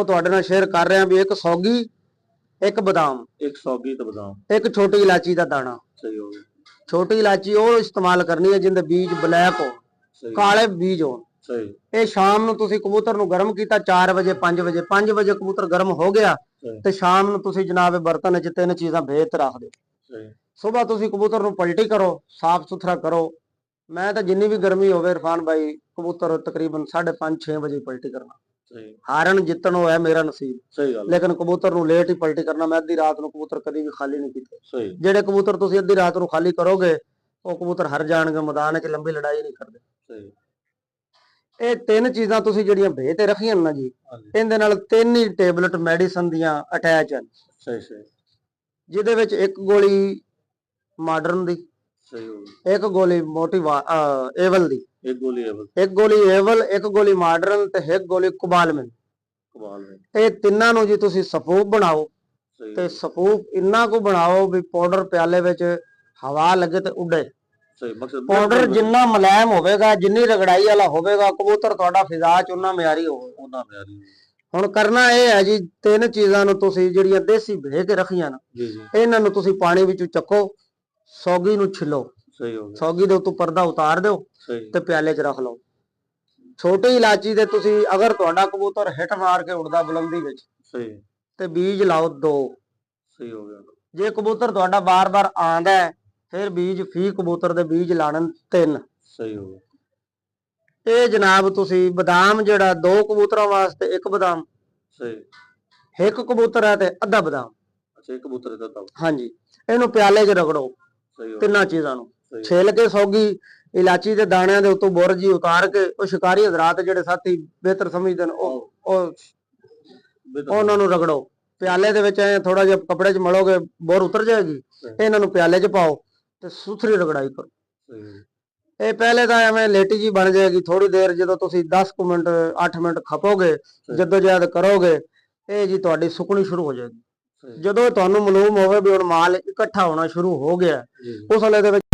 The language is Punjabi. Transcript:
ਉਹ ਤੁਹਾਡੇ ਨਾਲ ਸ਼ੇਅਰ ਕਰ ਰਿਹਾ ਵੀ ਇੱਕ ਸੌਗੀ ਇੱਕ ਬਦਾਮ। ਇੱਕ ਸੌਗੀ ਤੇ ਬਦਾਮ। ਇੱਕ ਛੋਟੀ ਇਲਾਚੀ ਦਾ ਦਾਣਾ। ਸਹੀ ਹੋ ਗਿਆ। ਛੋਟੀ ਇਲਾਚੀ ਉਹ ਇਸਤੇਮਾਲ ਕਰਨੀ ਹੈ ਜਿੰਦੇ ਬੀਜ ਬਲੈਕ ਹੋ ਕਾਲੇ ਬੀਜ ਹੋਣ। ਸਹੀ। ਇਹ ਸ਼ਾਮ ਨੂੰ ਤੁਸੀਂ ਕਬੂਤਰ ਨੂੰ ਗਰਮ ਕੀਤਾ 4 ਵਜੇ 5 ਵਜੇ 5 ਵਜੇ ਕਬੂਤਰ ਗਰਮ ਹੋ ਗਿਆ ਤੇ ਸ਼ਾਮ ਨੂੰ ਤੁਸੀਂ ਜਨਾਬ ਇਹ ਬਰਤਨ ਵਿੱਚ ਤਿੰਨ ਚੀਜ਼ਾਂ ਭੇਤ ਰੱਖ ਦਿਓ। ਸਹੀ। ਸਵੇਰ ਤੁਸੀਂ ਕਬੂਤਰ ਨੂੰ ਪਲਟੀ ਕਰੋ ਸਾਫ਼ ਸੁਥਰਾ ਕਰੋ। ਮੈਂ ਤਾਂ ਜਿੰਨੀ ਵੀ ਗਰਮੀ ਹੋਵੇ ਇਰਫਾਨ ਭਾਈ ਕਬੂਤਰ ਤਕਰੀਬਨ 5:30 6 ਵਜੇ ਪਲਟੀ ਕਰਨਾ। ਸਹੀ ਹਾਰਨ ਜਿੱਤਣ ਹੋਇਆ ਮੇਰਾ ਨਸੀਬ। ਸਹੀ ਗੱਲ ਲੇਕਿਨ ਕਬੂਤਰ ਨੂੰ ਲੇਟ ਹੀ ਪਲਟੀ ਕਰਨਾ ਮੈਂ ਅੱਧੀ ਰਾਤ ਨੂੰ ਕਬੂਤਰ ਕਦੀ ਵੀ ਖਾਲੀ ਨਹੀਂ ਕੀਤੇ। ਸਹੀ ਜਿਹੜੇ ਕਬੂਤਰ ਤੁਸੀਂ ਅੱਧੀ ਰਾਤ ਨੂੰ ਖਾਲੀ ਕਰੋਗੇ ਉਹ ਕਬੂਤਰ ਹਰ ਜਾਣਗੇ ਮੈਦਾਨ 'ਚ ਲੰਬੀ ਲੜਾਈ ਨਹੀਂ ਕਰਦੇ। ਸਹੀ ਇਹ ਤਿੰਨ ਚੀਜ਼ਾਂ ਤੁਸੀਂ ਜਿਹੜੀਆਂ ਭੇਜ ਤੇ ਰੱਖੀਆਂ ਨੇ ਜੀ ਇਹਦੇ ਨਾਲ ਤਿੰਨ ਹੀ ਟੇਬਲੇਟ ਮੈਡੀਸਨ ਦੀਆਂ ਅਟੈਚ ਹਨ। ਸਹੀ ਸਹੀ। ਜਿਹਦੇ ਵਿੱਚ ਇੱਕ ਗੋਲੀ ਮਾਡਰਨ ਦੀ ਸਹੀ ਇੱਕ ਗੋਲੀ ਮੋਟੀ ਏਵਲ ਦੀ ਇੱਕ ਗੋਲੀ ਹੈ ਬਸ ਇੱਕ ਗੋਲੀ ਏਵਲ ਇੱਕ ਗੋਲੀ ਮਾਡਰਨ ਤੇ ਇੱਕ ਗੋਲੀ ਕੁਬਾਲਮਿਨ। ਕਮਾਲ ਹੈ ਇਹ ਤਿੰਨਾਂ ਨੂੰ ਜੀ ਤੁਸੀਂ ਸਫੂਪ ਬਣਾਓ ਸਹੀ ਤੇ ਸਫੂਪ ਇੰਨਾ ਕੁ ਬਣਾਓ ਵੀ ਪਾਊਡਰ ਪਿਆਲੇ ਵਿੱਚ ਹਵਾ ਲੱਗੇ ਤੇ ਉੱਡੇ। ਸਹੀ ਮਕਸਦ ਪਾਊਡਰ ਜਿੰਨਾ ਮੁਲਾਇਮ ਹੋਵੇਗਾ ਜਿੰਨੀ ਰਗੜਾਈ ਵਾਲਾ ਹੋਵੇਗਾ ਕਬੂਤਰ ਤੁਹਾਡਾ ਫਿਜ਼ਾ ਚ ਉਹਨਾਂ ਮਿਆਰੀ ਹੋਵੇਗਾ ਉਹਨਾਂ ਮਿਆਰੀ ਹੁਣ ਕਰਨਾ ਇਹ ਹੈ ਜੀ ਤਿੰਨ ਚੀਜ਼ਾਂ ਨੂੰ ਤੁਸੀਂ ਜਿਹੜੀਆਂ ਦੇਸੀ ਭੇ ਕੇ ਰੱਖੀਆਂ ਨਾ ਜੀ ਜੀ। ਇਹਨਾਂ ਨੂੰ ਤੁਸੀਂ ਪਾਣੀ ਵਿੱਚੋਂ ਚੱਕੋ ਸੌਗੀ ਨੂੰ ਛਿੱਲੋ। ਸਹੀ ਹੋ ਗਿਆ। ਸੌਗੀ ਦੇ ਉੱਤੋਂ ਪਰਦਾ ਉਤਾਰ ਦਿਓ ਸਹੀ। ਤੇ ਪਿਆਲੇ 'ਚ ਰੱਖ ਲਓ। ਛੋਟੀ ਇਲਾਚੀ ਦੇ ਤੁਸੀਂ ਅਗਰ ਤੁਹਾਡਾ ਕਬੂਤਰ ਹਿੱਟ ਮਾਰ ਕੇ ਉੱਡਦਾ ਬੁਲੰਦੀ ਵਿੱਚ ਸਹੀ। ਤੇ ਬੀਜ ਲਾਓ ਦੋ। ਸਹੀ ਹੋ ਗਿਆ। ਜੇ ਕਬੂਤਰ ਤੁਹਾਡਾ ਬਾਰ-ਬਾਰ ਆਂਦਾ ਹੈ ਫਿਰ ਬੀਜ ਫੀ ਕਬੂਤਰ ਦੇ ਬੀਜ ਲਾਣਨ ਤਿੰਨ। ਸਹੀ ਹੋ ਗਿਆ। ਇਹ ਜਨਾਬ ਤੁਸੀਂ ਬਦਾਮ ਜਿਹੜਾ ਦੋ ਕਬੂਤਰਾਂ ਵਾਸਤੇ ਇੱਕ ਬਦਾਮ। ਸਹੀ। ਇੱਕ ਕਬੂਤਰ ਹੈ ਤੇ ਅੱਧਾ ਬਦਾਮ। ਅੱਛਾ ਇੱਕ ਕਬੂਤਰ ਦਾ ਤਾਂ ਹਾਂਜੀ। ਇਹਨੂੰ ਪਿਆਲੇ 'ਚ ਰਗੜੋ ਸਹੀ ਹੋ ਗਿਆ। ਤਿੰਨਾਂ ਚੀਜ਼ਾਂ ਨੂੰ। ਛਿੱਲ ਕੇ ਸੌਗੀ ਇਲਾਚੀ ਦੇ ਦਾਣਿਆਂ ਦੇ ਉੱਤੋਂ ਬੁਰਜੀ ਉਤਾਰ ਕੇ ਉਹ ਸ਼ਿਕਾਰੀ ਹਜ਼ਰਾਤ ਜਿਹੜੇ ਸਾਥੀ ਬਿਹਤਰ ਸਮਝਦੇ ਨੇ ਉਹ ਉਹਨਾਂ ਨੂੰ ਰਗੜੋ। ਪਿਆਲੇ ਦੇ ਵਿੱਚ ਐ ਥੋੜਾ ਜਿਹਾ ਕੱਪੜੇ 'ਚ ਮਲੋਗੇ ਬੋਰ ਉਤਰ ਜਾਏਗੀ ਇਹਨਾਂ ਨੂੰ ਪਿਆਲੇ 'ਚ ਪਾਓ ਤੇ ਸੁਥਰੀ ਰਗੜਾਈ ਕਰੋ। ਇਹ ਪਹਿਲੇ ਤਾਂ ਐਵੇਂ ਲੇਟੀ ਜੀ ਬਣ ਜਾਏਗੀ ਥੋੜੀ ਦੇਰ ਜਦੋਂ ਤੁਸੀਂ 10 ਕੁ ਮਿੰਟ 8 ਮਿੰਟ ਖਪੋਗੇ ਜਦੋਂ ਜਦ ਕਰੋਗੇ ਇਹ ਜੀ ਤੁਹਾਡੀ ਸੁੱਕਣੀ ਸ਼ੁਰੂ ਹੋ ਜਾਏਗੀ। ਜਦੋਂ ਤੁਹਾਨੂੰ ਮਾਲੂਮ ਹੋਵੇ ਵੀ ਹੁਣ ਮਾਲ ਇਕੱਠਾ ਹੋਣਾ ਸ਼ੁਰੂ ਹੋ ਗਿਆ ਉਸ ਵੇਲੇ ਦੇ ਵਿੱਚ